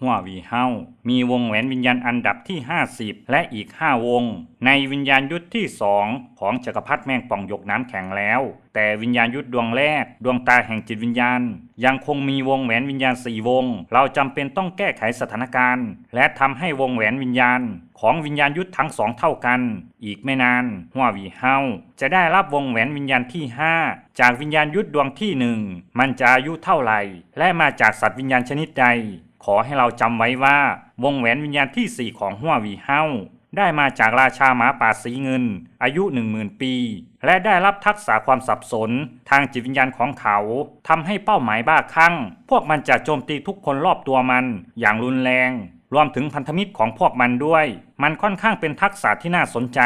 หัววีเฮามีวงแหวนวิญญาณอันดับที่ 50 และอีก 5 วง ในวิญญาณยุทธที่ 2 ของจักรพรรดิแมงป่องยกน้ำแข็งแล้ว แต่วิญญาณยุทธดวงแรก ดวงตาแห่งจิตวิญญาณ ยังคงมีวงแหวนวิญญาณสี่วง เราจำเป็นต้องแก้ไขสถานการณ์ และทำให้วงแหวนวิญญาณ ของวิญญาณยุทธทั้งสองเท่ากัน อีกไม่นานหัววีเฮาจะได้รับวงแหวนวิญญาณที่ 5 จากวิญญาณยุทธดวงที่หนึ่งมันจะอายุเท่าไหร่ และมาจากสัตว์วิญญาณชนิดใด ขอให้เราจำไว้ว่าวงแหวนวิญญาณที่ 4 ของหัววีเฮาได้มาจากราชาหมาป่าสีเงิน อายุหนึ่งหมื่นปี และได้รับทักษะความสับสน ทางจิตวิญญาณของเขาทำให้เป้าหมายบ้าคลั่ง พวกมันจะโจมตีทุกคนรอบตัวมันอย่างรุนแรง รวมถึงพันธมิตรของพวกมันด้วย มันค่อนข้างเป็นทักษะที่น่าสนใจ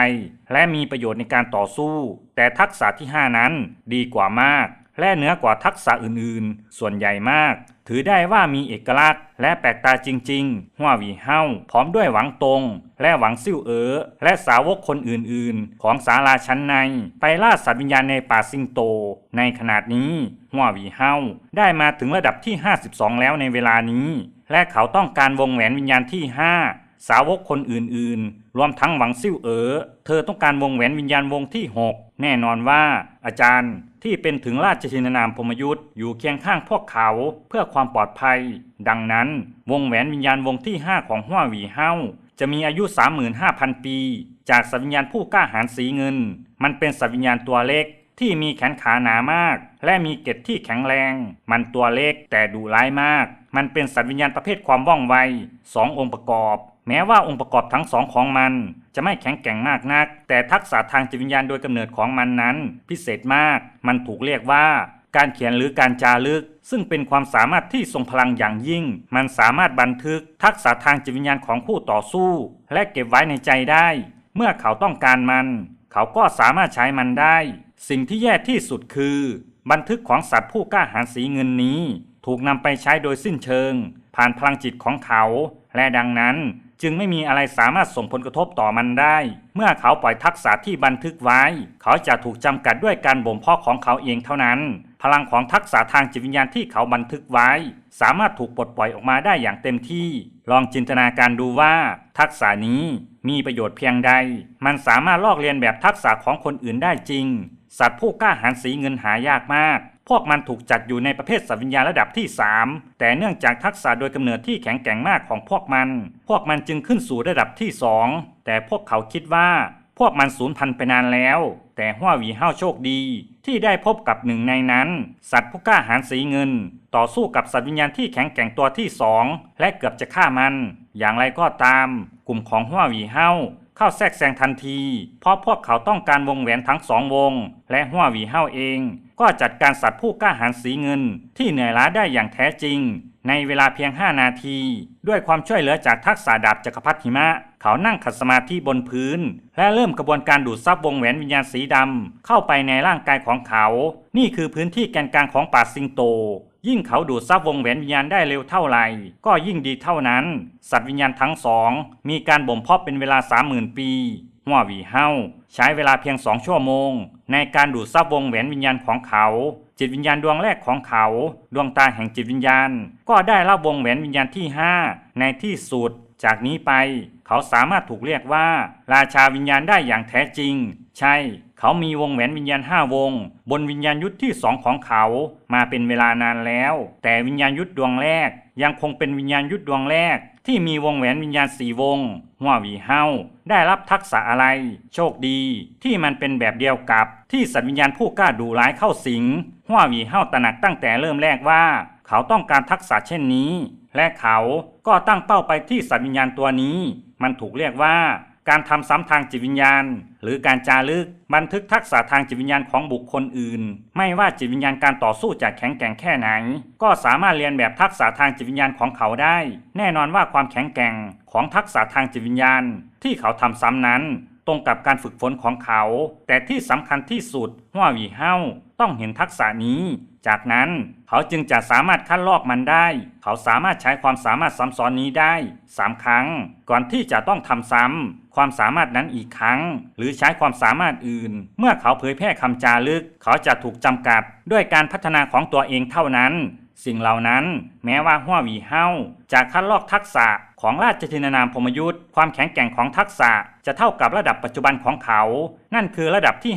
และมีประโยชน์ในการต่อสู้ แต่ทักษะที่ 5 นั้นดีกว่ามาก และเหนือกว่าทักษะอื่นๆ ส่วนใหญ่มาก ถือได้ว่ามีเอกลักษณ์ และแปลกตาจริงๆหัววีเฮาพร้อมด้วยหวังตรงและหวังซิ่วเอ๋อและสาวกคนอื่นๆ ของศาลาชั้นใน ไปล่าสัตว์วิญญาณในป่าสิงโต ในขนาดนี้หัววีเฮาได้มาถึงระดับที่ 52 แล้วในเวลานี้ และเขาต้องการวงแหวนวิญญาณที่ 5 สาวกคนอื่นๆ รวมทั้งหวังซิ่วเอ๋อ เธอต้องการวงแหวนวิญญาณวงที่ 6 แน่นอนว่า อาจารย์ที่เป็นถึงราชชินนามพมยุทธ์อยู่เคียงข้างพวกเขาเพื่อความปลอดภัย ดังนั้น วงแหวนวิญญาณวงที่ 5 ของหัวหวีเฮาจะมีอายุ 35,000 ปี จากสัตว์วิญญาณผู้กล้าหาญสีเงิน มันเป็นสัตว์วิญญาณตัวเล็กที่มีแขนขาหนามาก และมีเกล็ดที่แข็งแรง มันตัวเล็กแต่ดุร้ายมาก มันเป็นสัตว์วิญญาณประเภทความว่องไวสององค์ประกอบ แม้ว่าองค์ประกอบทั้งสองของมัน จะไม่แข็งแกร่งมากนัก แต่ทักษะทางจิตวิญญาณโดยกำเนิดของมันนั้น พิเศษมาก มันถูกเรียกว่าการเขียนหรือการจารึก ซึ่งเป็นความสามารถที่ทรงพลังอย่างยิ่ง มันสามารถบันทึก ทักษะทางจิตวิญญาณของผู้ต่อสู้ และเก็บไว้ในใจได้ เมื่อเขาต้องการมัน เขาก็สามารถใช้มันได้ สิ่งที่แย่ที่สุดคือ บันทึกของสัตว์ผู้กล้าหาญสีเงินนี้ ถูกนำไปใช้โดยสิ้นเชิง ผ่านพลังจิตของเขา และดังนั้น จึงไม่มีอะไรสามารถส่งผลกระทบต่อมันได้ เมื่อเขาปล่อยทักษะที่บันทึกไว้ เขาจะถูกจำกัดด้วยการบ่มเพาะของเขาเองเท่านั้น พลังของทักษะทางจิตวิญญาณที่เขาบันทึกไว้ สามารถถูกปลดปล่อยออกมาได้อย่างเต็มที่ ลองจินตนาการดูว่า ทักษะนี้มีประโยชน์เพียงใด มันสามารถลอกเลียนแบบทักษะของคนอื่นได้จริง สัตว์ผู้กล้าหาญสีเงินหายากมาก พวกมันถูกจัดอยู่ในประเภทสัตว์วิญญาณระดับที่ 3 แต่เนื่องจากทักษะโดยกำเนิดที่แข็งแกร่งมากของพวกมัน พวกมันจึงขึ้นสู่ระดับที่ 2 แต่พวกเขาคิดว่า พวกมันสูญพันธุ์ไปนานแล้ว แต่หัวหวีเฮาโชคดี ที่ได้พบกับหนึ่งในนั้น สัตว์ผู้กล้าหาญสีเงิน ต่อสู้กับสัตว์วิญญาณที่แข็งแกร่งตัวที่สองและเกือบจะฆ่ามัน อย่างไรก็ตาม กลุ่มของหัวหวีเฮาเข้าแทรกแซงทันที เพราะพวกเขาต้องการวงแหวนทั้งสองวง และหัวหวีเฮาเอง ก็จัดการสัตว์ผู้กล้าหาญสีเงิน ที่เหนื่อยล้าได้อย่างแท้จริง ในเวลาเพียง 5 นาที ด้วยความช่วยเหลือจากทักษะดาบจักรพรรดิหิมะ เขานั่งขัดสมาธิบนพื้น และเริ่มกระบวนการดูดซับวงแหวนวิญญาณสีดำเข้าไปในร่างกายของเขา นี่คือพื้นที่แกนกลางของป่าสิงโต ยิ่งเขาดูดซับวงแหวนวิญญาณได้เร็วเท่าไหร่ ก็ยิ่งดีเท่านั้น สัตว์วิญญาณทั้งสองมีการบ่มเพาะเป็นเวลา30,000ปี หัวหวีเฮาใช้เวลาเพียงสองชั่วโมง ในการดูดซับวงแหวนวิญญาณของเขา จิตวิญญาณดวงแรกของเขา ดวงตาแห่งจิตวิญญาณ ก็ได้รับวงแหวนวิญญาณที่ 5 ในที่สุด จากนี้ไปเขาสามารถถูกเรียกว่า ราชาวิญญาณได้อย่างแท้จริง ใช่ เขามีวงแหวนวิญญาณห้าวง บนวิญญาณยุทธที่สองของเขามาเป็นเวลานานแล้ว แต่วิญญาณยุทธดวงแรก ยังคงเป็นวิญญาณยุทธดวงแรก ที่มีวงแหวนวิญญาณสี่วงหัววีเฮาได้รับทักษะอะไร โชคดี ที่มันเป็นแบบเดียวกับ ที่สัตว์วิญญาณผู้กล้าดูร้ายเข้าสิงหัววีเฮาตระหนักตั้งแต่เริ่มแรกว่า เขาต้องการทักษะเช่นนี้ และเขาก็ตั้งเป้าไปที่สัตว์วิญญาณตัวนี้ มันถูกเรียกว่าการทำซ้ำทางจิตวิญญาณ หรือการจารึกบันทึกทักษะทางจิตวิญญาณของบุคคลอื่น ไม่ว่าจิตวิญญาณการต่อสู้จะแข็งแกร่งแค่ไหน ก็สามารถเรียนแบบทักษะทางจิตวิญญาณของเขาได้ แน่นอนว่าความแข็งแกร่งของทักษะทางจิตวิญญาณ ที่เขาทำซ้ำนั้น ตรงกับการฝึกฝนของเขา แต่ที่สำคัญที่สุดหัววีเฮา ต้องเห็นทักษะนี้ จากนั้นเขาจึงจะสามารถคัดลอกมันได้ เขาสามารถใช้ความสามารถซ้ำซ้อนนี้ได้สามครั้ง ก่อนที่จะต้องทำซ้ำความสามารถนั้นอีกครั้ง หรือใช้ความสามารถอื่น เมื่อเขาเผยแพร่คำจารึก เขาจะถูกจำกัดด้วยการพัฒนาของตัวเองเท่านั้น สิ่งเหล่านั้น แม้ว่าหัววีเฮาจะคัดลอกทักษะ ของราชทินานามพมยุทธ์ความแข็งแกร่งของทักษะจะเท่ากับระดับปัจจุบันของเขา นั่นคือระดับที่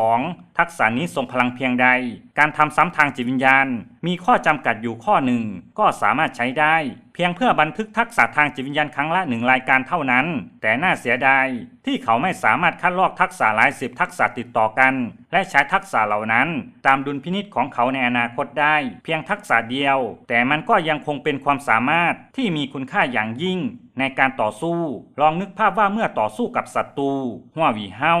52 ทักษะนี้ทรงพลังเพียงใด การทำซ้ำทางจิตวิญญาณ มีข้อจำกัดอยู่ข้อหนึ่ง ก็สามารถใช้ได้ เพียงเพื่อบันทึกทักษะทางจิตวิญญาณครั้งละหนึ่งรายการเท่านั้น แต่น่าเสียดายที่เขาไม่สามารถคัดลอกทักษะหลายสิบทักษะติดต่อกัน และใช้ทักษะเหล่านั้น ตามดุลพินิษของเขาในอนาคตได้ เพียงทักษะเดียว แต่มันก็ยังคงเป็นความสามารถที่มีคุณค่าอย่างยิ่งยิ่งในการต่อสู้ ลองนึกภาพว่าเมื่อต่อสู้กับศัตรูหัววีเฮา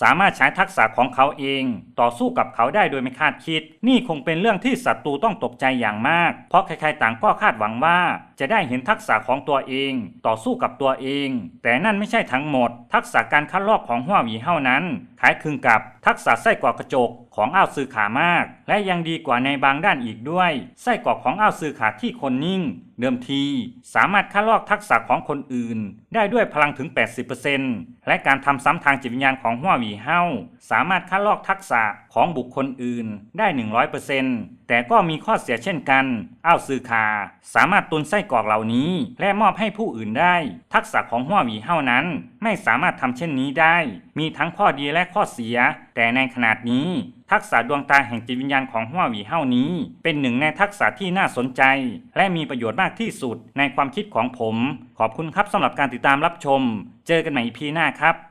สามารถใช้ทักษะของเขาเอง ต่อสู้กับเขาได้โดยไม่คาดคิด นี่คงเป็นเรื่องที่ศัตรูต้องตกใจอย่างมาก เพราะใครๆต่างก็คาดหวังว่า จะได้เห็นทักษะของตัวเอง ต่อสู้กับตัวเอง แต่นั่นไม่ใช่ทั้งหมด ทักษะการคัดลอกของหัววีเฮานั้นคล้ายคลึงกับทักษะไส้กรอกกระจกของอ้าวซือขามาก และยังดีกว่าในบางด้านอีกด้วย ไส้กรอกของอ้าวซือขาที่คนนิ่ง เดิมที สามารถคัดลอกทักษะของคนอื่น ได้ด้วยพลังถึง 80%และการทำซ้ำทางจิตวิญญาณของหัวหวีเฮาสามารถคัดลอกทักษะของบุคคลอื่นได้ 100% แต่ก็มีข้อเสียเช่นกันอ้าวซือคา สามารถตุนไส้กรอกเหล่านี้ และมอบให้ผู้อื่นได้ ทักษะของหัวหวีเฮานั้น ไม่สามารถทำเช่นนี้ได้ มีทั้งข้อดีและข้อเสีย แต่ในขนาดนี้ ทักษะดวงตาแห่งจิตวิญญาณของหัวหวีเฮานี้ เป็นหนึ่งในทักษะที่น่าสนใจ และมีประโยชน์มากที่สุดในความคิดของผม ขอบคุณครับสำหรับการติดตามรับชม เจอกันใหม่ EP หน้าครับ